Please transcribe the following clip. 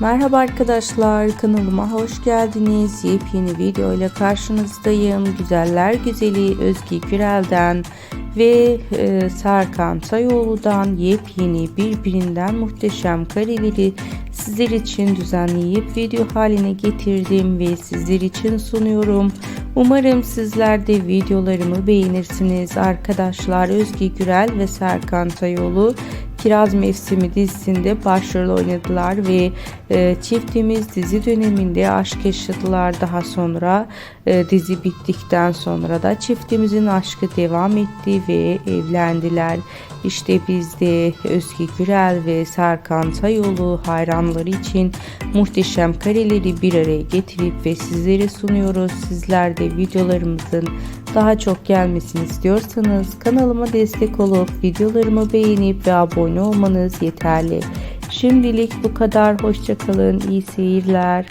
Merhaba arkadaşlar kanalıma hoş geldiniz. Yepyeni video ile karşınızdayım. Güzeller güzeli Özge Gürel'den ve e, Serkan Sayoğlu'dan yepyeni birbirinden muhteşem kareleri sizler için düzenleyip video haline getirdim ve sizler için sunuyorum. Umarım sizler de videolarımı beğenirsiniz. Arkadaşlar Özge Gürel ve Serkan Sayoğlu Kiraz Mevsimi dizisinde başrol oynadılar ve e, çiftimiz dizi döneminde aşk yaşadılar. Daha sonra e, dizi bittikten sonra da çiftimizin aşkı devam etti ve evlendiler. İşte biz de Özge Gürel ve Serkan Sayoğlu hayranları için muhteşem kareleri bir araya getirip ve sizlere sunuyoruz. Sizler de videolarımızın daha çok gelmesini istiyorsanız kanalıma destek olup videolarımı beğenip ve abone olmanız yeterli. Şimdilik bu kadar. Hoşçakalın. İyi seyirler.